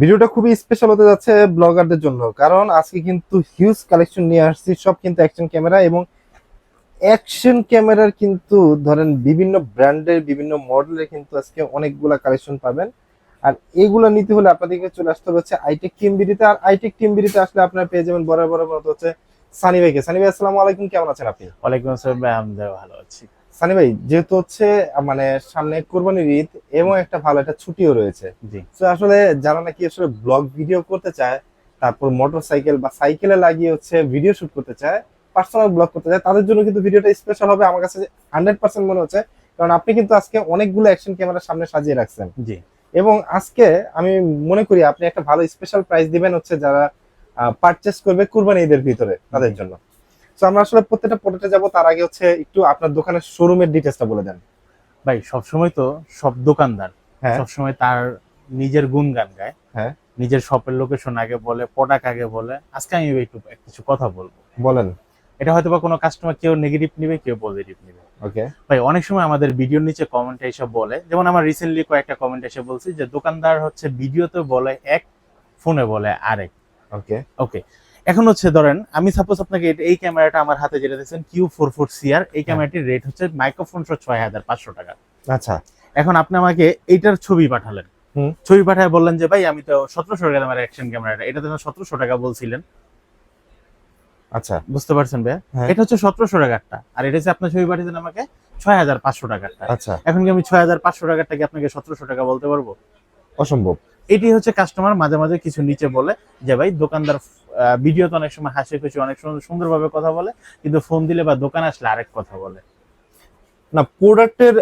ভিডিওটা খুবই স্পেশাল হতে যাচ্ছে ব্লগারদের জন্য, কারণ আজকে কিন্তু হিউজ কালেকশন নিয়ে আসছি, সব কিন্তু অ্যাকশন ক্যামেরা এবং অ্যাকশন ক্যামেরার কিন্তু ধরেন বিভিন্ন ব্র্যান্ডের বিভিন্ন মডেলের কিন্তু আজকে অনেকগুলা কালেকশন পাবেন। আর এগুলো নিতে হলে আপনাদেরকে চলে আসতে হবে হচ্ছে আইটেক টিমবিডিতে আর আইটেক টিমবিডিতে আসলে আপনারা পেয়ে যাবেন বড় মতো হচ্ছে সানি ভাইকে। সানি ভাই, আসসালামু আলাইকুম, কেমন আছেন আপনি? ওয়ালাইকুম আসসালাম ভাই আমরা ভালো আছি। সানি ভাই যেহেতু হচ্ছে মানে সামনে কোরবানির ঈদ এবং একটা ভালো একটা ছুটিও রয়েছে। জি। তো আসলে যারা নাকি আসলে ব্লগ ভিডিও করতে চায় তারপর মোটর সাইকেল বা সাইকেলে লাগিয়ে হচ্ছে ভিডিও শুট করতে চায় পার্সোনাল ব্লগ করতে চায় তাদের জন্য কিন্তু ভিডিওটা স্পেশাল হবে আমার কাছে হান্ড্রেড পার্সেন্ট মনে হচ্ছে। কারণ আপনি কিন্তু আজকে অনেকগুলো অ্যাকশন ক্যামেরার সামনে সাজিয়ে রাখছেন। জি। এবং আজকে আমি মনে করি আপনি একটা ভালো স্পেশাল প্রাইস দিবেন হচ্ছে যারা পারচেস করবে কুরবানি ঈদের ভিতরে তাদের জন্য। তো আমরা আসলে প্রত্যেকটা প্রোডাক্টে যাব তার আগে হচ্ছে একটু আপনার দোকানের শোরুমের ডিটেলসটা বলে দেন। ভাই সবসময় তো সব দোকানদার হ্যাঁ। সবসময় তার নিজের গায়। হ্যাঁ। নিজের শপের লোকেশন আগে বলে প্রোডাক্ট আগে বলে। আজকে আমি একটু কিছু কথা বলব। বলেন। এটা হয়তো বা কোনো কাস্টমার কেউ নেগেটিভ নিবে কেউ পজিটিভ নিবে। ওকে ভাই অনেক সময় আমাদের ভিডিওর নিচে কমেন্ট এসে বলে যেমন আমার রিসেন্টলি কয়েকটা কমেন্ট এসে বলছি যে দোকানদার হচ্ছে ভিডিওতে বলে এক ফোনে বলে আরেক। ওকে ওকে এখন হচ্ছে ধরেন আমি সাপোজ আপনাকে এই ক্যামেরাটা আমার হাতে যেটা দেখছেন কিউ ফোর ফোর সিআর এই ক্যামেরাটির রেট হচ্ছে মাইক্রোফোন সহ ছয় হাজার পাঁচশো টাকা। আচ্ছা। এখন আপনি আমাকে এইটার ছবি পাঠালেন। ছবি পাঠায় বললেন যে ভাই আমি তো সতেরোশো টাকা আমার অ্যাকশন ক্যামেরাটা এটা তো সতেরোশো টাকা বলছিলেন। আচ্ছা। বুঝতে পারছেন ভাইয়া? হ্যাঁ। এটা হচ্ছে সতেরোশো টাকারটা আর এটা হচ্ছে আপনার ছবি পাঠিয়েছেন আমাকে ছয় হাজার পাঁচশো টাকারটা। আচ্ছা। এখন কি আমি ছয় হাজার পাঁচশো টাকারটা কি আপনাকে সতেরোশো টাকা বলতে পারব? অসম্ভব। এটি হচ্ছে কাস্টমার মাঝে মাঝে কিছু নিচে বলে যে ভাই দোকানদার ভিডিও তো অনেক সময় হাসি খুশি অনেক সুন্দর সুন্দরভাবে কথা বলে কিন্তু ফোন দিলে বা দোকান আসলে আরেক কথা বলে। না প্রোডাক্টের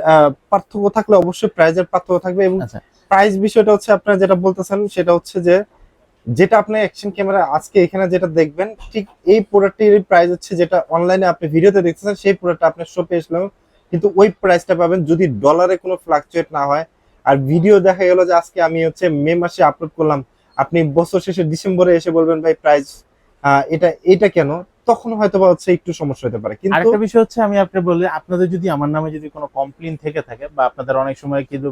পার্থক্য থাকলে অবশ্যই প্রাইজের পার্থক্য থাকবে এবং আচ্ছা। প্রাইস বিষয়টা হচ্ছে আপনারা যেটা বলতেছেন সেটা হচ্ছে যে যেটা আপনি অ্যাকশন ক্যামেরা আজকে এখানে যেটা দেখবেন ঠিক এই প্রোডাক্টের প্রাইস হচ্ছে যেটা অনলাইনে আপনি ভিডিওতে দেখতেছেন সেই প্রোডাক্টটা আপনার শপে এসলেও কিন্তু ওই প্রাইসটা পাবেন যদি ডলারে কোনো ফ্লাকচুয়েট না হয় আর ভিডিও দেখা গেল যে আজকে আমি হচ্ছে মে মাসে আপলোড করলাম। আপনি বছর শেষে ডিসেম্বরে এসে বলবেন, ভাই প্রাইস এটা এটা কেন? তখন হয়তো বা হচ্ছে একটু সমস্যা হতে পারে। কিন্তু আরেকটা বিষয় হচ্ছে আমি আপনাকে বলি আপনাদের যদি আমার নামে যদি কোনো কমপ্লেন থেকে থাকে বা আপনাদের অনেক সময় কিন্তু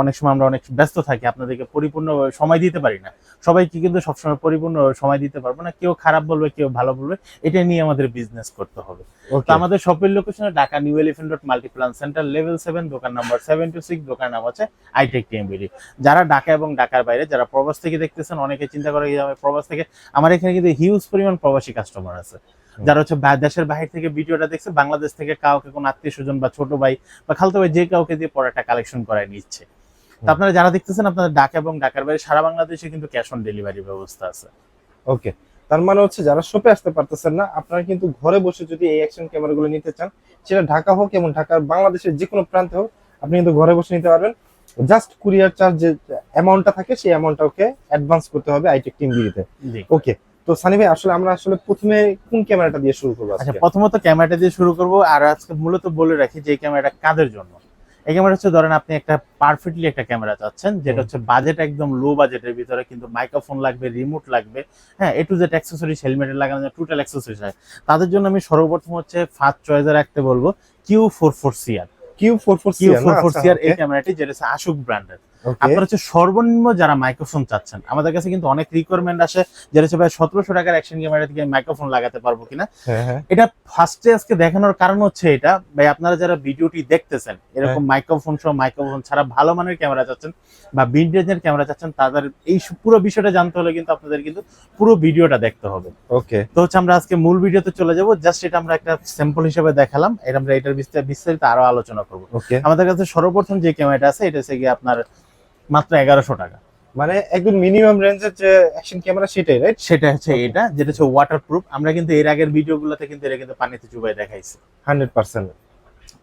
অনেক সময় আমরা অনেক ব্যস্ত থাকি আপনাদেরকে পরিপূর্ণ সময় দিতে পারি না। সবাইকে কিন্তু সবসময় পরিপূর্ণ সময় দিতে পারব না। কেউ খারাপ বলবে কেউ ভালো বলবে এটা নিয়ে আমাদের বিজনেস করতে হবে। তো আমাদের শপের লোকেশনে Dhaka new Elephant Road Multiplan Center level seven দোকান নাম্বার সেভেন টু সিক্স দোকান নাম হচ্ছে আইটেক টিএমবিডি যারা ঢাকা এবং ঢাকার বাইরে যারা প্রবাস থেকে দেখতেছেন অনেকে চিন্তা করে প্রবাস থেকে আমার এখানে কিন্তু হিউজ পরিমাণ প্রবাসী কাস্টমার আছে। যারা হচ্ছে দেশের বাহির থেকে ভিডিওটা দেখছে বাংলাদেশ থেকে কাউকে কোনো আত্মীয় স্বজন বা ছোট ভাই বা খালতো ভাই যে কাউকে দিয়ে পড়াটা কালেকশন করায় নিচ্ছে। তো আপনারা যারা দেখতেছেন আপনাদের ঢাকা এবং ঢাকার বাইরে সারা বাংলাদেশে কিন্তু ক্যাশ অন ডেলিভারি ব্যবস্থা আছে। ওকে। তার মানে হচ্ছে যারা শপে আসতে পারতেছেন না আপনারা কিন্তু ঘরে বসে যদি এই অ্যাকশন ক্যামেরাগুলো নিতে চান সেটা ঢাকা হোক এবং ঢাকার বাংলাদেশের যে কোনো প্রান্তে হোক আপনি কিন্তু ঘরে বসে নিতে পারবেন। জাস্ট কুরিয়ার চার্জ যে অ্যামাউন্টটা থাকে সেই অ্যামাউন্টটা ওকে অ্যাডভান্স করতে হবে আইটেক টিম জি। ওকে। তো সানি ভাই আসলে আমরা আসলে প্রথমে কোন ক্যামেরাটা দিয়ে শুরু করব আচ্ছা প্রথমত ক্যামেরাটা দিয়ে শুরু করব আর আজকে মূলত বলে রাখি যে ক্যামেরাটা কাদের জন্য? এই ক্যামেরা হচ্ছে ধরেন আপনি একটা পারফেক্টলি একটা ক্যামেরা চাচ্ছেন যেটা হচ্ছে বাজেট একদম লো বাজেটের ভিতরে কিন্তু মাইক্রোফোন লাগবে রিমোট লাগবে। হ্যাঁ এ টু জেড অ্যাক্সেসরিজ হেলমেটের লাগানো যায় টোটাল অ্যাক্সেসরিজ হয়। তাদের জন্য আমি সর্বপ্রথম হচ্ছে ফার্স্ট চয়েসে রাখতে বলব Q four four CR Q four four Q four four CR এই ক্যামেরাটি যেটা হচ্ছে আশুক ব্র্যান্ডের আপনার হচ্ছে সর্বনিম্ন যারা মাইক্রোফোন চাচ্ছেন আমাদের কাছে কিন্তু অনেক রিকোয়ারমেন্ট আসে যেটা হচ্ছে ভাই সতেরোশো টাকার অ্যাকশন ক্যামেরা থেকে মাইক্রোফোন লাগাতে পারব কিনা। হ্যাঁ হ্যাঁ। এটা ফার্স্টে আজকে দেখানোর কারণ হচ্ছে এটা ভাই আপনারা যারা ভিডিওটি দেখতেছেন এরকম মাইক্রোফোন সহ মাইক্রোফোন ছাড়া ভালো মানের ক্যামেরা চাচ্ছেন বা ভিন্টেজের ক্যামেরা চাচ্ছেন তাদের এই পুরো বিষয়টা জানতে হলে কিন্তু আপনাদের কিন্তু পুরো ভিডিওটা দেখতে হবে। ওকে তো হচ্ছে আমরা আজকে মূল ভিডিওতে চলে যাব জাস্ট এটা আমরা একটা স্যাম্পল হিসেবে দেখালাম এটা আমরা এটার বিস্তার- বিস্তারিত আরও আলোচনা করব। ওকে আমাদের কাছে সর্বপ্রথম যে ক্যামেরাটা আছে এটা হচ্ছে গিয়ে আপনার মাত্র এগারোশো টাকা। মানে একদম মিনিমাম রেঞ্জের যে অ্যাকশন ক্যামেরা সেটাই রাইট সেটা হচ্ছে এটা যেটা হচ্ছে ওয়াটারপ্রুফ আমরা কিন্তু এর আগের ভিডিওগুলোতে কিন্তু এটা কিন্তু পানিতে চুবাই দেখাইছি। হান্ড্রেড পার্সেন্ট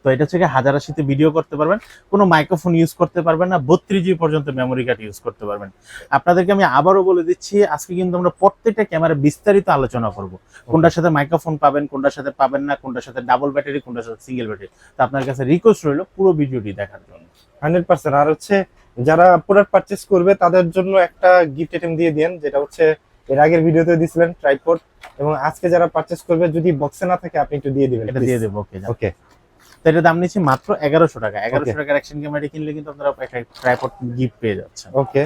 তো এটা হচ্ছে গিয়ে হাজার আশিতে ভিডিও করতে পারবেন। কোনো মাইক্রোফোন ইউজ করতে পারবেন না বত্রিশ জি পর্যন্ত মেমোরি কার্ড ইউজ করতে পারবেন। আপনাদেরকে আমি আবারও বলে দিচ্ছি আজকে কিন্তু আমরা প্রত্যেকটা ক্যামেরা বিস্তারিত আলোচনা করব। কোনটার সাথে মাইক্রোফোন পাবেন কোনটার সাথে পাবেন না কোনটার সাথে ডাবল ব্যাটারি কোনটার সাথে সিঙ্গেল ব্যাটারি তো আপনার কাছে রিকোয়েস্ট রইল পুরো ভিডিওটি দেখার জন্য। Hundred percent. আর হচ্ছে যারা প্রোডাক্ট পারচেস করবে তাদের জন্য একটা গিফট আইটেম দিয়ে দেন যেটা হচ্ছে এর আগের ভিডিওতে দিছিলেন ট্রাইপড এবং আজকে যারা পারচেস করবে যদি বক্সে না থাকে আপনি একটু দিয়ে দিবেন এটা দিয়ে দেবো ওকে ওকে তো এটার দাম নিচ্ছি মাত্র এগারোশো টাকা। এগারোশো টাকার অ্যাকশন ক্যামেরাটি কিনলে কিন্তু আপনারা একটা ট্রাইপড গিফট পেয়ে যাচ্ছেন। ওকে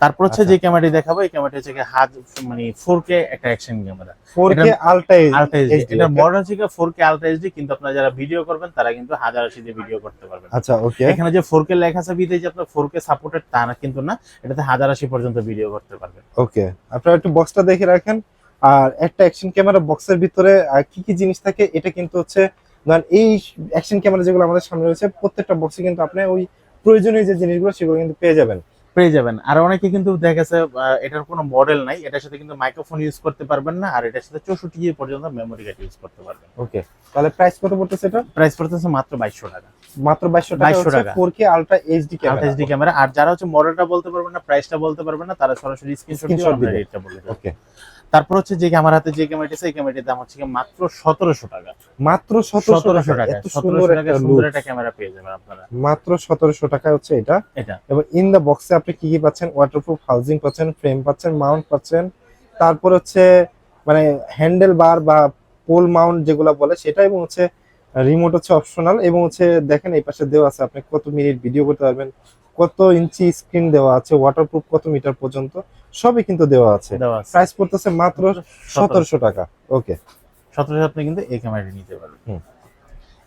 তারপর হচ্ছে আচ্ছা। যে ক্যামেরাটি দেখাবো এই ক্যামেরাটি হচ্ছে হাজ মানে ফোর কে একটা action camera 4K ultra ultra HD এটা মডেল হচ্ছে ফোর কে আলট্রা এইচডি কিন্তু আপনারা যারা ভিডিও করবেন তারা কিন্তু হাজার আশি দিয়ে ভিডিও করতে পারবেন। আচ্ছা ওকে এখানে যে ফোর কে লেখা আছে বিদে যে আপনার ফোর কে সাপোর্টেড তা না কিন্তু না এটাতে হাজার আশি পর্যন্ত ভিডিও করতে পারবেন। ওকে আপনারা একটু বক্সটা দেখে রাখেন। আর একটা অ্যাকশন ক্যামেরা বক্সের ভিতরে কি কি জিনিস থাকে এটা কিন্তু হচ্ছে ধরেন এই অ্যাকশন ক্যামেরা যেগুলো আমাদের সামনে রয়েছে প্রত্যেকটা বক্সে কিন্তু আপনি ওই প্রয়োজনীয় যে জিনিসগুলো সেগুলো কিন্তু পেয়ে যাবেন। পেয়ে যাবেন। আর অনেকে কিন্তু দেখা গেছে এটার কোনো মডেল নাই। এটার সাথে কিন্তু মাইক্রোফোন ইউজ করতে পারবেন না আর এটার সাথে চৌষট্টি জিবি পর্যন্ত মেমোরি কার্ড ইউজ করতে পারবেন। ওকে তাহলে প্রাইস কত পড়তেছে এটা? প্রাইস পড়তেছে মাত্র বাইশশো টাকা। মাত্র বাইশশো টাকা 2200 হচ্ছে টাকা। Four K ultra HD camera HD camera আর যারা হচ্ছে মডেলটা বলতে পারবেন না প্রাইসটা বলতে পারবেন না তারা সরাসরি স্ক্রিনশট দিয়ে আমরা রেটটা বলে ওকে তারপর হচ্ছে যে আমার হাতে যে ক্যামেরাটি আছে এই ক্যামেরাটির দাম হচ্ছে মাত্র সতেরোশো টাকা। মাত্র সতেরোশো টাকা সতেরোশো টাকা সুন্দর একটা ক্যামেরা পেয়ে যাবেন আপনারা। মাত্র সতেরোশো টাকা হচ্ছে এটা। এটা। এবং ইন দ্য বক্সে আপনি কি কি পাচ্ছেন? ওয়াটারপ্রুফ হাউজিং পাচ্ছেন ফ্রেম পাচ্ছেন মাউন্ট পাচ্ছেন। তারপর হচ্ছে মানে হ্যান্ডেল বার বা পোল মাউন্ট যেগুলো বলে সেটা এবং হচ্ছে রিমোট হচ্ছে অপশনাল এবং হচ্ছে দেখেন এই পাশে দেওয়া আছে আপনি কত মিনিট ভিডিও করতে পারবেন কত ইঞ্চি স্ক্রিন দেওয়া আছে ওয়াটারপ্রুফ কত মিটার পর্যন্ত সবই কিন্তু দেওয়া আছে। প্রাইস পড়তেছে মাত্র সতেরোশো টাকা। ওকে সতেরোশো আপনি কিন্তু এই ক্যামেরাটি নিতে পারবেন।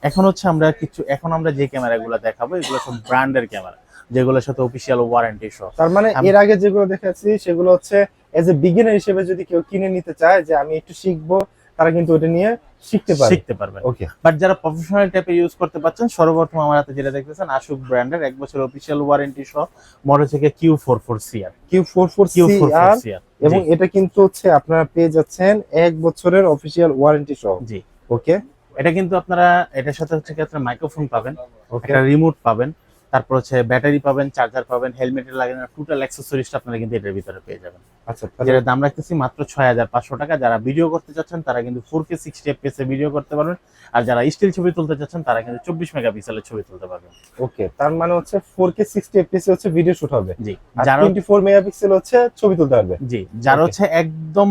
এখন হচ্ছে আমরা কিছু এখন আমরা যে ক্যামেরাগুলো দেখাবো এগুলো সব ব্র্যান্ডের ক্যামেরা যেগুলোর সাথে অফিসিয়াল ওয়ারেন্টি সহ। তার মানে এর আগে যেগুলো দেখাচ্ছি সেগুলো হচ্ছে এজ এ বিগিনার হিসেবে যদি কেউ কিনে নিতে চায় যে আমি একটু শিখব তারা কিন্তু ওটা নিয়ে শিখতে পারে। শিখতে পারবে। ওকে বাট যারা প্রফেশনাল টাইপের ইউজ করতে পারছেন সর্বপ্রথম আমার হাতে যেটা দেখতেছেন আশুক ব্র্যান্ডের এক বছর অফিসিয়াল ওয়ারেন্টি সহ মডেল থেকে Q four four CR Q four four CR এবং এটা কিন্তু হচ্ছে আপনারা পেয়ে যাচ্ছেন এক বছরের অফিসিয়াল ওয়ারেন্টি সহ। জি। ওকে এটা কিন্তু আপনারা এটার সাথে হচ্ছে কি আপনারা মাইক্রোফোন পাবেন ওকে একটা রিমোট পাবেন। তারপর হচ্ছে ব্যাটারি পাবেন চার্জার পাবেন হেলমেটের লাগানো টোটাল অ্যাক্সেসরিজটা আপনারা কিন্তু এটার ভিতরে পেয়ে যাবেন। আচ্ছা তাহলে যেটা দাম রাখতেছি মাত্র ছয় হাজার পাঁচশো টাকা। যারা ভিডিও করতে চাচ্ছেন তারা কিন্তু four K sixty FPS video করতে পারবেন। আর যারা স্টিল ছবি তুলতে চাচ্ছেন তারা কিন্তু চব্বিশ মেগাপিক্সেলের ছবি তুলতে পারবেন। ওকে তার মানে হচ্ছে ফোর কে সিক্সটি এফপিএস হচ্ছে ভিডিও শুট হবে। জি যারা টোয়েন্টি ফোর মেগাপিক্সেল হচ্ছে ছবি তুলতে পারবে। জি যারা হচ্ছে একদম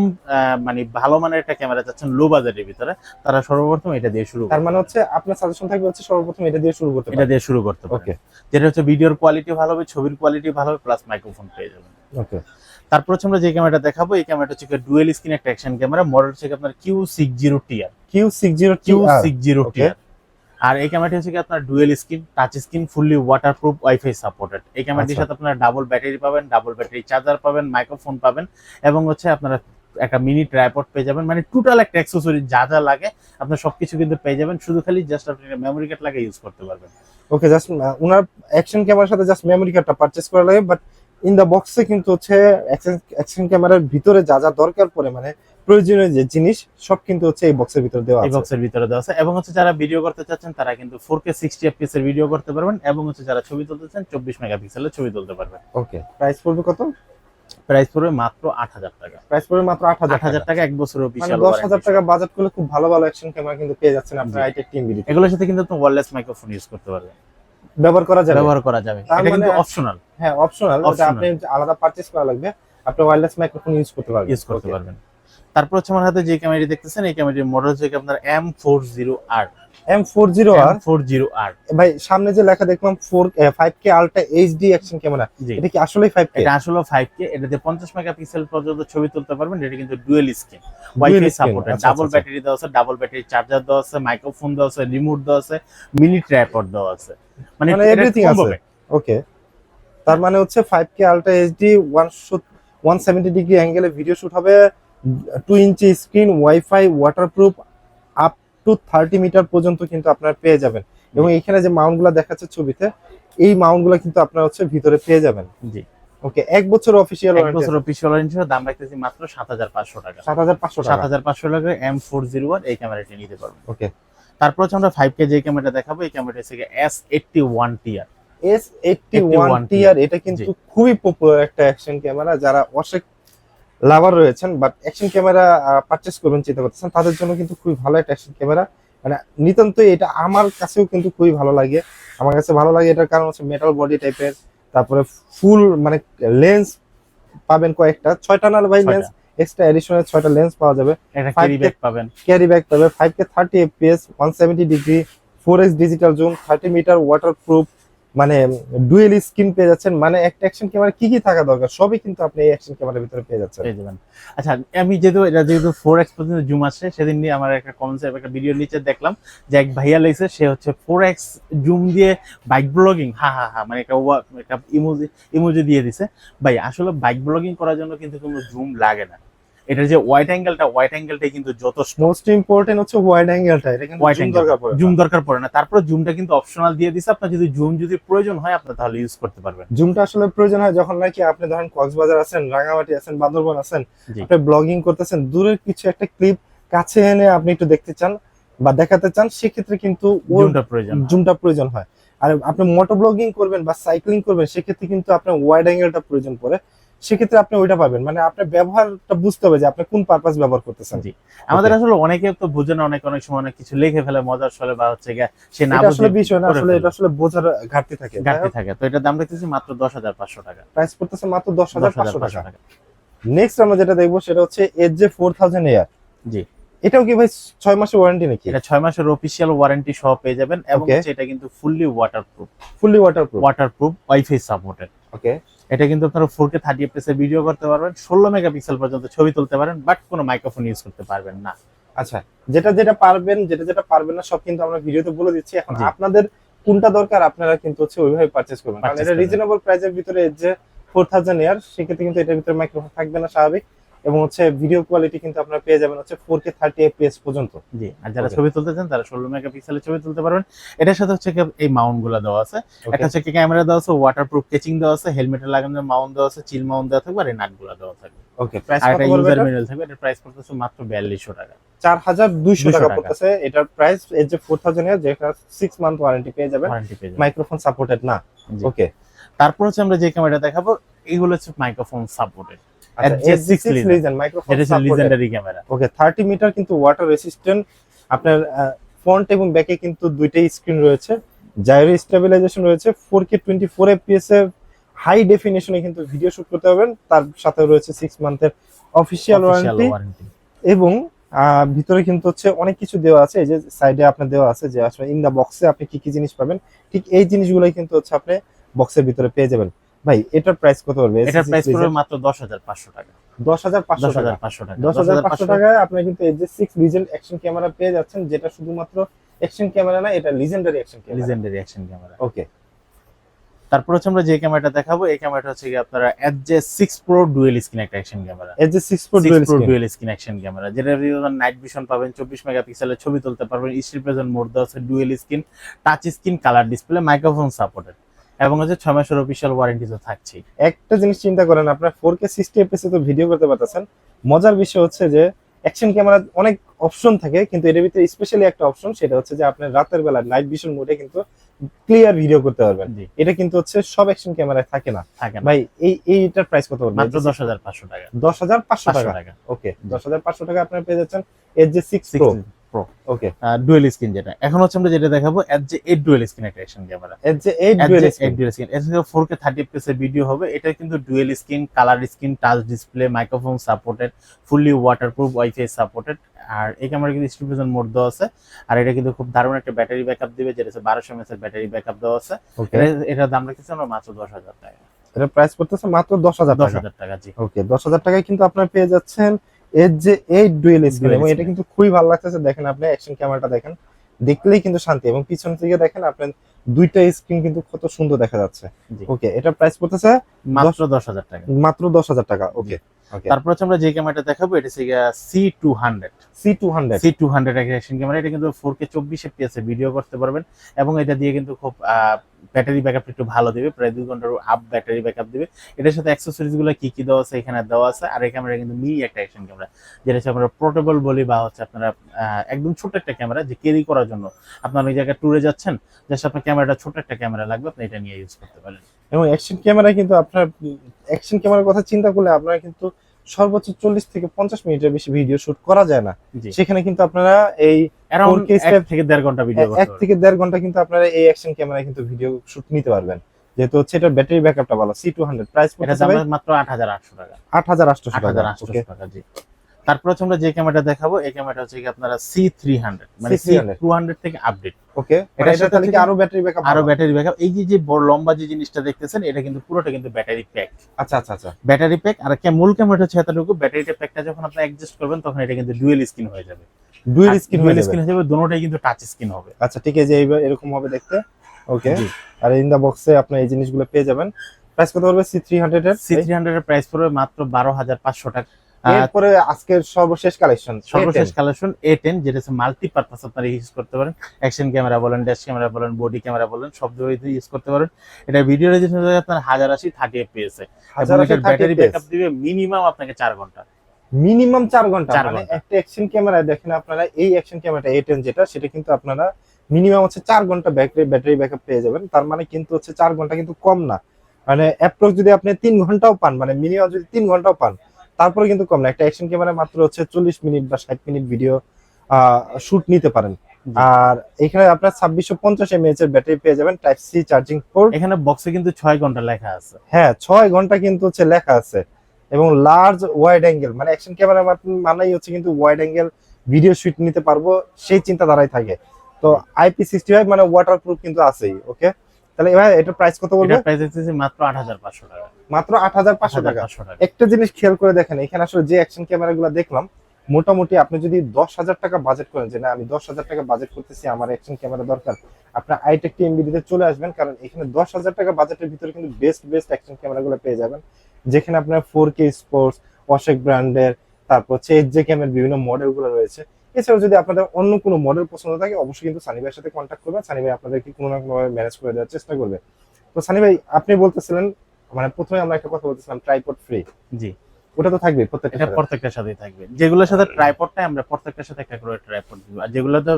মানে ভালো মানের একটা ক্যামেরা চাচ্ছেন লো বাজেটের ভিতরে তারা সর্বপ্রথম এটা দিয়ে শুরু তার মানে হচ্ছে আপনার সাজেশন থাকবে হচ্ছে সর্বপ্রথম এটা দিয়ে শুরু করতে এটা দিয়ে শুরু করতে ওকে যেটা হচ্ছে ভিডিওর কোয়ালিটি ভালো হবে ছবির কোয়ালিটি ভালো হবে প্লাস মাইক্রোফোন পেয়ে যাবেন ওকে তারপর হচ্ছে আমরা যে ক্যামেরাটা দেখাবো এই ক্যামেরাটা হচ্ছে ডুয়েল স্ক্রিন একটা অ্যাকশন ক্যামেরা মডেল হচ্ছে আপনার Q six zero TR Q six zero Q six zero. TR আর এই ক্যামেরাটি হচ্ছে কি আপনার dual screen touch screen fully waterproof wifi supported এই ক্যামেরাটির আচ্ছা। সাথে আপনারা ডাবল ব্যাটারি পাবেন ডাবল ব্যাটারি চার্জার পাবেন মাইক্রোফোন পাবেন এবং হচ্ছে আপনারা একটা মিনি ট্রাইপড পেয়ে যাবেন। মানে টোটাল একটা অ্যাক্সেসরি যা যা লাগে আপনার সবকিছু কিন্তু পেয়ে যাবেন। শুধু খালি জাস্ট আপনি মেমোরি কার্ড লাগে ইউজ করতে পারবেন। ওকে জাস্ট ওনার অ্যাকশন ক্যামেরার সাথে জাস্ট মেমোরি কার্ডটা পারচেজ করা লাগে বাট ইন দ্য বক্সে কিন্তু হচ্ছে অ্যাকশন ক্যামেরার ভিতরে যা যা দরকার পড়ে মানে প্রয়োজনীয় যে জিনিস সব কিন্তু হচ্ছে এই বক্সের ভিতরে দেওয়া আছে। এই বক্সের ভিতরে দেওয়া আছে। এবং হচ্ছে যারা ভিডিও করতে চাচ্ছেন তারা কিন্তু ফোর কে সিক্সটি এফপিএস এর ভিডিও করতে পারবেন। এবং হচ্ছে যারা ছবি তুলতে চান চব্বিশ মেগাপিক্সেলের ছবি তুলতে পারবেন। ওকে প্রাইস পড়বে কত? প্রাইস পড়বে মাত্র আট হাজার টাকা। প্রাইস পড়বে মাত্র আট হাজার হাজার টাকা। এক বছর মানে অফিসিয়াল দশ হাজার টাকা বাজেট করলে খুব ভালো ভালো অ্যাকশন ক্যামেরা কিন্তু পেয়ে যাচ্ছেন আপনার আইটেক টিম ভিডিও এগুলোর সাথে কিন্তু আপনি ওয়্যারলেস মাইক্রোফোন ইউজ করতে পারবেন। ব্যবহার করা যাবে। ব্যবহার করা যাবে। এটা কিন্তু মানে- অপশনাল হ্যাঁ অপশনাল ওটা আপনি আলাদা পারচেজ করা লাগবে আপনি ওয়্যারলেস মাইক্রোফোন ইউজ করতে পারবেন। ইউজ করতে পারবেন। তারপর হচ্ছে আমার হাতে যে ক্যামেরাটি দেখতেছেন এই ক্যামেরাটির মডেল হচ্ছে আপনার M four zero R M four zero R four zero R ভাই সামনে যে লেখা দেখলাম four five K ultra HD action camera এটা কি ফাইভ কে এটা আসলে ফাইভ কে এটাতে পঞ্চাশ মেগাপিক্সেল পর্যন্ত ছবি তুলতে পারবেন এটা কিন্তু ডুয়েল স্ক্রিন ওয়াইফাই আচ্ছা, ডাবল ব্যাটারি দেওয়া আছে ডাবল ব্যাটারি চার্জার দেওয়া আছে মাইক্রোফোন দেওয়া আছে রিমোট দেওয়া আছে মিনি ট্রাইপড দেওয়া আছে। মানে মানে combo আছে। ওকে তার মানে হচ্ছে five K ultra HD one one seventy degree অ্যাঙ্গেলে ভিডিও শুট হবে two inch screen wifi waterproof two thirty metre পর্যন্ত কিন্তু আপনার পেয়ে যাবেন। এবং এখানে যে মাউন্টগুলো দেখাচ্ছে ছবিতে এই মাউন্টগুলো কিন্তু আপনার হচ্ছে ভিতরে পেয়ে যাবেন। জি। ওকে এক বছর অফিসিয়াল এক বছর অফিসিয়াল ওয়ারেন্টি দাম রাখতেছি মাত্র সাত হাজার পাঁচশো টাকা। সাত হাজার পাঁচশো সাত টাকা এই ক্যামেরাটি নিতে পারবেন। ওকে। তারপর হচ্ছে আমরা ফাইভ কে যে ক্যামেরাটা দেখাবো এই ক্যামেরাটা হচ্ছে S eighty one TR S eighty one 81 TR এটা কিন্তু খুবই পপুলার একটা অ্যাকশন ক্যামেরা যারা অশেক লাভার রয়েছেন বাট অ্যাকশন ক্যামেরা পারচেস করবেন চিন্তা করতেছেন। তাদের জন্য কিন্তু খুবই ভালো একটা অ্যাকশন ক্যামেরা মানে নিতান্তই এটা আমার কাছেও কিন্তু খুবই ভালো লাগে। আমার কাছে ভালো লাগে এটার কারণ হচ্ছে মেটাল বডি টাইপের তারপরে ফুল মানে লেন্স পাবেন কয়েকটা। ছয়টা না ভাই লেন্স এক্সট্রা এডিশনাল ছয়টা লেন্স পাওয়া যাবে। একটা ক্যারি ব্যাগ পাবেন। ক্যারি ব্যাক পাবে five K thirty FPS one seventy degree four X digital zoom thirty metre water proof মানে ডুয়েল স্ক্রিন পেয়ে যাচ্ছেন মানে একটা অ্যাকশন ক্যামেরা কি কি থাকা দরকার, সবই কিন্তু আপনি এই অ্যাকশন ক্যামেরার ভিতরে পেয়ে যাচ্ছেন। পেয়ে যাবেন। আচ্ছা আমি যেহেতু, এটা যেহেতু ফোর এক্স পর্যন্ত জুম আসছে সেদিন নিয়ে আমার একটা কমেন্টস একটা ভিডিও নিচে দেখলাম যে এক ভাইয়া লেগেছে সে হচ্ছে ফোর এক্স জুম দিয়ে বাইক ব্লগিং হা হা হা মানে একটা একটা ইমোজি ইমোজি দিয়ে দিছে। ভাই, আসলে বাইক ব্লগিং করার জন্য কিন্তু কোনো জুম লাগে না। এটার যে ওয়াইড অ্যাঙ্গেলটা ওয়াইড অ্যাঙ্গেলটাই কিন্তু যথেষ্ট মোস্ট ইম্পর্টেন্ট হচ্ছে ওয়াইড অ্যাঙ্গেলটা এটা কিন্তু জুম দরকার পড়ে জুম দরকার পড়ে না। তারপর জুমটা কিন্তু অপশনাল দিয়ে দিছে। আপনার যদি জুম যদি প্রয়োজন হয় আপনি তাহলে ইউজ করতে পারবেন। জুমটা আসলে প্রয়োজন হয় যখন নাকি আপনি ধরেন কক্সবাজার আছেন রাঙামাটি আছেন বান্দরবান আছেন আপনি ব্লগিং করতেছেন দূরের কিছু একটা ক্লিপ কাছে এনে আপনি একটু দেখতে চান বা দেখাতে চান সেক্ষেত্রে কিন্তু জুমটা প্রয়োজন। জুমটা প্রয়োজন হয়। আর আপনি মোটর ব্লগিং করবেন বা সাইক্লিং করবেন সেক্ষেত্রে কিন্তু আপনার ওয়াইড অ্যাঙ্গেলটা প্রয়োজন পড়ে। সেক্ষেত্রে আপনি ওইটা পাবেন। মানে আপনার ব্যবহারটা বুঝতে হবে যে আপনি কোন পারপাস ব্যবহার করতেছেন। জি। আমাদের আসলে অনেকে তো বুঝে না অনেক অনেক সময় অনেক কিছু লিখে ফেলে মজার ছলে বা হচ্ছে সে না এটা আসলে বিষয় না আসলে এটা আসলে বোঝার ঘাটতি থাকে। ঘাটতি থাকে। তো এটার দাম রাখতেছি মাত্র দশ হাজার পাঁচশো টাকা। প্রাইস পড়তেছে মাত্র দশ হাজার দশ হাজার পাঁচশো পাঁচশো টাকা। টাকা। নেক্সট আমরা যেটা দেখব সেটা হচ্ছে এর যে ফোর থাউজেন্ড এয়ার জি। এটাও কি ভাই ছয় মাসের ওয়ারেন্টি নাকি? এটা ছয় মাসের অফিসিয়াল ওয়ারেন্টি সহ পেয়ে যাবেন এবং. এটা কিন্তু fully waterproof fully waterproof waterproof wifi supported okay এটা কিন্তু আপনারা four K thirty F A video করতে পারবেন ষোলো মেগাপিক্সেল পর্যন্ত ছবি তুলতে পারেন বাট কোনো মাইক্রোফোন ইউজ করতে পারবেন না। আচ্ছা যেটা যেটা পারবেন যেটা যেটা পারবেন না সব কিন্তু আমরা ভিডিওতে বলে দিচ্ছি। এখন আপনাদের কোনটা দরকার আপনারা কিন্তু হচ্ছে ওইভাবে পারচেজ করবেন। কারণ এটা রিজনেবল প্রাইসের ভিতরে যে ফোর থাউজেন্ড ইয়ার সেক্ষেত্রে কিন্তু এটার ভিতরে মাইক্রোফোন থাকবে না স্বাভাবিক। এবং হচ্ছে ভিডিও কোয়ালিটি কিন্তু আপনারা পেয়ে যাবেন হচ্ছে ফোর কে থার্টি এফপিএস পর্যন্ত। জি আর যারা ছবি তুলতে চান তারা ষোলো মেগাপিক্সেলের ছবি তুলতে পারবেন। এটার সাথে হচ্ছে এই মাউন্টগুলা দেওয়া আছে। একটা হচ্ছে ক্যামেরা দেওয়া আছে ওয়াটারপ্রুফ কেচিং দেওয়া আছে হেলমেটে লাগানোর মাউন্ট দেওয়া আছে চিল মাউন্ট দেওয়া থাকবে আর এই নাটগুলা দেওয়া থাকবে। ওকে প্রাইস কত ইউজার ম্যানুয়াল থাকবে এটার প্রাইস পড়তেছে মাত্র বিয়াল্লিশশো টাকা। চার হাজার দুইশো 200 টাকা। পড়তেছে। এটার প্রাইস এর যে ফোর থাউজেন্ড ইয়ার যেটা সিক্স মান্থ ওয়ারেন্টি পেয়ে যাবেন। মাইক্রোফোন সাপোর্টেড না। ওকে তারপর হচ্ছে আমরা যে ক্যামেরাটা দেখাবো এইগুলো হচ্ছে মাইক্রোফোন সাপোর্টেড আচ্ছা ক্যামেরা ওকে থার্টি মিটার কিন্তু ওয়াটার রেসিস্ট্যান্ট আপনার ফ্রন্ট এবং ব্যাকে কিন্তু দুইটাই স্ক্রিন রয়েছে। জাইরো স্টেবিলাইজেশন রয়েছে এর হাই ডেফিনেশনে কিন্তু ভিডিও শুট করতে পারবেন। তার সাথে রয়েছে মান্থের ওয়ারেন্টি এবং আহ, ভিতরে কিন্তু হচ্ছে অনেক কিছু দেওয়া আছে এই যে সাইডে আপনার দেওয়া আছে যে আসলে ইন দা বক্সে আপনি কি কি জিনিস পাবেন ঠিক এই জিনিসগুলোই কিন্তু হচ্ছে আপনি বক্সের ভিতরে পেয়ে যাবেন। ভাই এটার প্রাইস কত পড়বে? এটার প্রাইস পড়বে মাত্র দশ হাজার পাঁচশো টাকা। দশ হাজার পাঁচশো দশ টাকা। হাজার পাঁচশো টাকা আপনি কিন্তু এই যে সিক্স লিজেন্ড অ্যাকশন ক্যামেরা পেয়ে যাচ্ছেন যেটা শুধুমাত্র অ্যাকশন ক্যামেরা না এটা legendary action camera legendary action camera okay তারপর হচ্ছে আমরা যে ক্যামেরাটা দেখাবো এই ক্যামেরাটা হচ্ছে আপনারা যে সিক্স প্রো ডুয়েল স্ক্রিন একটা অ্যাকশন ক্যামেরা যে six pro six dual pro dual screen action camera যেটা নাইট ভিশন পাবেন চব্বিশ মেগাপিক্সেলের ছবি তুলতে পারবেন স্টিল প্রেজেন্ট মোড দেওয়া আছে dual screen touch screen colour display microphone supported এবং হচ্ছে ছয় মাসের অফিসিয়াল ওয়ারেন্টি তো থাকছেই। একটা জিনিস চিন্তা করেন আপনার ফোর কে সিক্সটি এফএস তো ভিডিও করতে পারতেছেন। মজার বিষয় হচ্ছে যে অ্যাকশন ক্যামেরা অনেক অপশন থাকে কিন্তু এর ভিতরে স্পেশালি একটা অপশন সেটা হচ্ছে যে আপনি রাতের বেলা নাইট ভিশন মোডে কিন্তু ক্লিয়ার ভিডিও করতে পারবেন। এটা কিন্তু হচ্ছে সব অ্যাকশন ক্যামেরায় থাকে না। থাকে না। ভাই এই এইটার প্রাইস কত পড়বে মাত্র দশ হাজার পাঁচশো টাকা। দশ হাজার পাঁচশো পাঁচশো টাকা। টাকা ওকে দশ হাজার পাঁচশো টাকা আপনার পেয়ে যাচ্ছেন এর যে six pro okay dual screen যেটা। এখন হচ্ছে আমরা যেটা দেখাবো এর যে এইট ডুয়েল স্ক্রিন একটা অ্যাকশন ক্যামেরা এর যে eight dual eight dual screen এর থেকে ফোর কে থার্টি এফপিএস এর ভিডিও হবে। এটা কিন্তু dual screen colour screen touch display microphone supported fully waterproof wifi supported আর এই ক্যামেরা কিন্তু স্টিফিউশন মোড দেওয়া আছে। আর এটা কিন্তু খুব দারুণ একটা ব্যাটারি ব্যাকআপ দিবে যেটা হচ্ছে বারোশো এমএস এর ব্যাটারি ব্যাকআপ দেওয়া আছে। এটা- এটার দাম রেখেছি আমরা মাত্র দশ হাজার টাকা। এটা প্রাইস পড়তেছে মাত্র দশ হাজার দশ টাকা। হাজার টাকা জি। ওকে দশ হাজার টাকায় কিন্তু আপনার পেয়ে যাচ্ছেন এর যে এইট ডুয়েল স্ক্রিন এবং এটা কিন্তু খুবই ভালো লাগতেছে। দেখেন আপনি অ্যাকশন ক্যামেরাটা দেখেন দেখলেই কিন্তু শান্তি। এবং পিছন থেকে দেখেন আপনার দুইটা স্ক্রিন কিন্তু কত সুন্দর দেখা যাচ্ছে। ওকে এটা প্রাইস পড়তেছে মাত্র দশ হাজার টাকা। মাত্র দশ হাজার টাকা। ওকে তারপর হচ্ছে আমরা যে ক্যামেরাটা দেখাবো এটা হচ্ছে C two hundred C two hundred C two hundred action camera এটা কিন্তু ফোর কে চব্বিশ এফপিএস ভিডিও করতে পারবেন। এবং এটা দিয়ে কিন্তু খুব ব্যাটারি ব্যাকআপ একটু ভালো দিবে, প্রায় দুই ঘণ্টার আপ ব্যাটারি ব্যাকআপ দিবে। এটার সাথে অ্যাক্সেসরিজগুলো কি কি দেওয়া আছে, এখানে দেওয়া আছে, আর এই ক্যামেরা কিন্তু মিনি একটা অ্যাকশন ক্যামেরা যেটা হচ্ছে আমরা পোর্টেবল বলি বা হচ্ছে আপনারা একদম ছোট একটা ক্যামেরা যে ক্যারি করার জন্য। আপনার ওই জায়গায় ট্যুরে যাচ্ছেন জাস্ট আপনার ক্যামেরাটা ছোট একটা ক্যামেরা লাগবে, আপনি এটা নিয়ে ইউজ করতে পারেন। এবং অ্যাকশন ক্যামেরা কিন্তু আপনার অ্যাকশন ক্যামেরার কথা চিন্তা করলে আপনারা কিন্তু সর্বোচ্চ চল্লিশ থেকে পঞ্চাশ মিনিটের বেশি ভিডিও শুট করা যায় না। সেখানে কিন্তু আপনারা এই অ্যারাউন্ড 4K step- এক থেকে দেড় ঘণ্টা ভিডিও এক থেকে দেড় ঘণ্টা কিন্তু আপনারা এই অ্যাকশন ক্যামেরায় কিন্তু ভিডিও শুট নিতে পারবেন। যেহেতু হচ্ছে এটা ব্যাটারি ব্যাকআপটা ভালো সি টু হান্ড্রেড প্রাইস মাত্র আট হাজার আটশো টাকা। আট হাজার আটশো আট টাকা জি। তারপর হচ্ছে আমরা যে ক্যামেরাটা দেখাবো এই ক্যামেরাটা হচ্ছে কি আপনারা সি থ্রি হান্ড্রেড মানে সি টু হান্ড্রেড থেকে আপডেট ওকে এটার এটা সাথে কি আরও ব্যাটারি ব্যাকআপ আরও ব্যাটারি ব্যাকআপ এই যে যে বড় লম্বা যে জিনিসটা দেখতেছেন এটা কিন্তু পুরোটা কিন্তু ব্যাটারি প্যাক আচ্ছা আচ্ছা আচ্ছা। ব্যাটারি প্যাক আর কে- মূল ক্যামেরাটা হচ্ছে এতটুকু। ব্যাটারিটা প্যাকটা যখন আপনি অ্যাডজাস্ট করবেন তখন এটা কিন্তু ডুয়েল স্ক্রিন হয়ে যাবে। ডুয়েল স্ক্রিন ডুয়েল স্ক্রিন হয়ে যাবে। দুটোটাই কিন্তু টাচ স্ক্রিন হবে। আচ্ছা ঠিক আছে এইবার এরকম হবে দেখতে। ওকে আর ইন দা বক্সে আপনি এই জিনিসগুলো পেয়ে যাবেন। প্রাইস কত পড়বে? সি থ্রি হান্ড্রেড এর? সি থ্রি হান্ড্রেড এর প্রাইস পড়বে মাত্র বারো হাজার পাঁচশো টাকা। এরপরে আজকের সর্বশেষ কালেকশন সর্বশেষ কালেকশন এ টেন যেটা হচ্ছে মাল্টি পারপাস আপনারা ইউজ করতে পারেন। অ্যাকশন ক্যামেরা বলেন ড্যাশ ক্যামেরা বলেন বডি ক্যামেরা বলেন সব জায়গায় ইউজ করতে পারেন। এটা ভিডিও আপনার হাজার আশি থার্টি এফপিএস এ। ব্যাটারি ব্যাকআপ দিবে মিনিমাম আপনাকে চার ঘণ্টা। মিনিমাম চার ঘণ্টা। মানে একটা অ্যাকশন ক্যামেরায় দেখেন আপনারা এই অ্যাকশন ক্যামেরাটা এ টেন যেটা সেটা কিন্তু আপনারা মিনিমাম হচ্ছে চার ঘণ্টা ব্যাটারি ব্যাটারি ব্যাকআপ পেয়ে যাবেন। তার মানে কিন্তু হচ্ছে চার ঘণ্টা কিন্তু কম না। মানে অ্যাপ্রক্স যদি আপনি তিন ঘন্টাও পান মানে মিনিমাম যদি তিন ঘন্টাও পান তারপরে কিন্তু কম না। একটা অ্যাকশন ক্যামেরা মাত্র হচ্ছে চল্লিশ মিনিট বা ষাট মিনিট ভিডিও শুট নিতে পারেন। আর এখানে আপনার ছাব্বিশশো পঞ্চাশ এমএএচ এর ব্যাটারি পেয়ে যাবেন টাইপ সি চার্জিং পোর্ট এখানে বক্সে কিন্তু ছয় ঘণ্টা লেখা আছে। হ্যাঁ ছয় ঘণ্টা কিন্তু হচ্ছে লেখা আছে। এবং লার্জ ওয়াইড অ্যাঙ্গেল মানে অ্যাকশন ক্যামেরা মানেই হচ্ছে কিন্তু ওয়াইড অ্যাঙ্গেল ভিডিও শুট নিতে পারব সেই চিন্তা দ্বারাই থাকে। তো আইপি সিক্সটি ফাইভ মানে ওয়াটার প্রুফ কিন্তু আছেই ওকে তাহলে এবার এটা প্রাইস কত বলব? এটা প্রাইস হচ্ছে মাত্র আট হাজার পাঁচশো টাকা। মাত্র আট হাজার পাঁচশো টাকা। পাঁচশো টাকা। একটা জিনিস খেয়াল করে দেখেন এখানে আসলে যে অ্যাকশন ক্যামেরা গুলো দেখলাম মোটামুটি আপনি যদি দশ হাজার টাকা বাজেট করেন যে না আমি দশ হাজার টাকা বাজেট করতেছি আমার অ্যাকশন ক্যামেরা দরকার আপনার আইটেক টিএমবিডিতে চলে আসবেন কারণ এখানে দশ হাজার টাকা বাজেটের ভিতরে কিন্তু বেস্ট বেস্ট অ্যাকশন ক্যামেরা গুলো পেয়ে যাবেন। যেখানে আপনার ফোর কে স্পোর্টস ওয়াশেক ব্র্যান্ডের তারপর হচ্ছে এইচ জে ক্যামের বিভিন্ন মডেলগুলো রয়েছে। এছাড়াও যদি আপনাদের অন্য কোনো মডেল পছন্দ থাকে অবশ্যই কিন্তু সানি ভাইয়ের সাথে কন্ট্যাক্ট করবেন। সানি ভাই আপনাদেরকে কোনো না কোনোভাবে ম্যানেজ করে দেওয়ার চেষ্টা করবে। তো সানি ভাই আপনি বলতেছিলেন মানে প্রথমে আমরা একটা কথা বলতেছিলাম ট্রাইপড ফ্রি জি। ওটা তো থাকবে প্রত্যেকটা প্রত্যেকটার সাথেই থাকবে। যেগুলোর সাথে ট্রাইপডটা আমরা প্রত্যেকটার সাথে একটা করে ট্রাইপড দিব। আর যেগুলো তো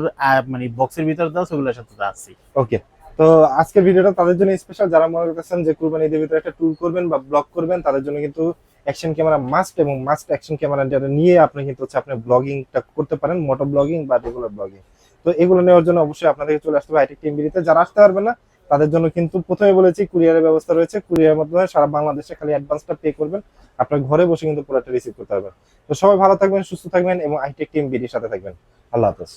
মানে বক্সের ভিতরে দাও সেগুলোর সাথে তো আছেই। ওকে তো আজকের ভিডিওটা তাদের জন্য স্পেশাল যারা মনে করতেছেন যে কুরবানি ঈদের ভিতরে একটা ট্যুর করবেন বা ব্লগ করবেন তাদের জন্য কিন্তু অ্যাকশন ক্যামেরা মাস্ট এবং মাস্ট অ্যাকশন ক্যামেরা নিয়ে আপনি কিন্তু হচ্ছে আপনি ব্লগিংটা করতে পারেন মোটো ব্লগিং বা রেগুলার ব্লগিং তো এগুলো নেওয়ার জন্য অবশ্যই আপনাদেরকে চলে আসতে হবে আইটি টিমবিডিতে যারা আসতে পারবে না, তাদের জন্য কিন্তু প্রথমে বলেছি কুরিয়ারের ব্যবস্থা রয়েছে। কুরিয়ারের মাধ্যমে সারা বাংলাদেশে খালি অ্যাডভান্সটা পে করবেন। আপনার ঘরে বসে কিন্তু পুরোটা রিসিভ করতে পারবেন। তো সবাই ভালো থাকবেন, সুস্থ থাকবেন এবং আইটেক টিম বিডির সাথে থাকবেন। আল্লাহ হাফেজ।